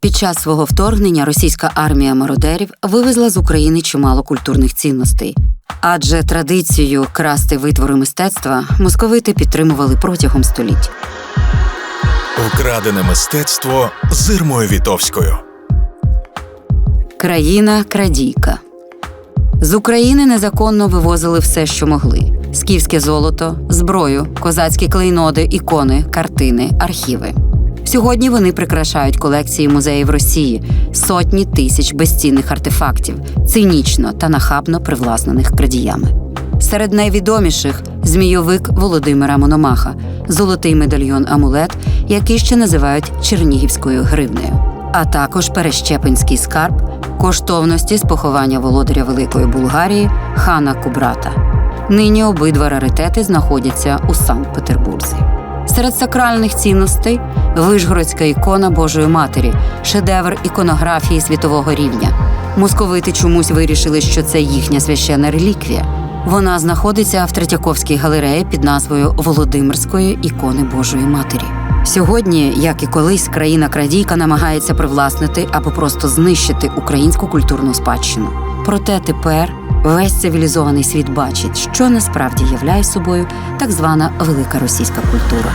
Під час свого вторгнення російська армія мародерів вивезла з України чимало культурних цінностей. Адже традицію красти витвори мистецтва московити підтримували протягом століть. Украдене мистецтво з Ірмою Вітовською. Країна крадійка. З України незаконно вивозили все, що могли: скіфське золото, зброю, козацькі клейноди, ікони, картини, архіви. Сьогодні вони прикрашають колекції музеїв Росії, сотні тисяч безцінних артефактів, цинічно та нахабно привласнених крадіями. Серед найвідоміших змійовик Володимира Мономаха, золотий медальйон амулет, який ще називають Чернігівською гривнею, а також перещепинський скарб, коштовності з поховання володаря Великої Булгарії хана Кубрата. Нині обидва раритети знаходяться у Санкт-Петербурзі. Серед сакральних цінностей Вишгородська ікона Божої Матері, шедевр іконографії світового рівня. Московити чомусь вирішили, що це їхня священна реліквія. Вона знаходиться в Третьяковській галереї під назвою Володимирської ікони Божої Матері. Сьогодні, як і колись, країна крадійка намагається привласнити або просто знищити українську культурну спадщину. Проте тепер весь цивілізований світ бачить, що насправді являє собою так звана велика російська культура.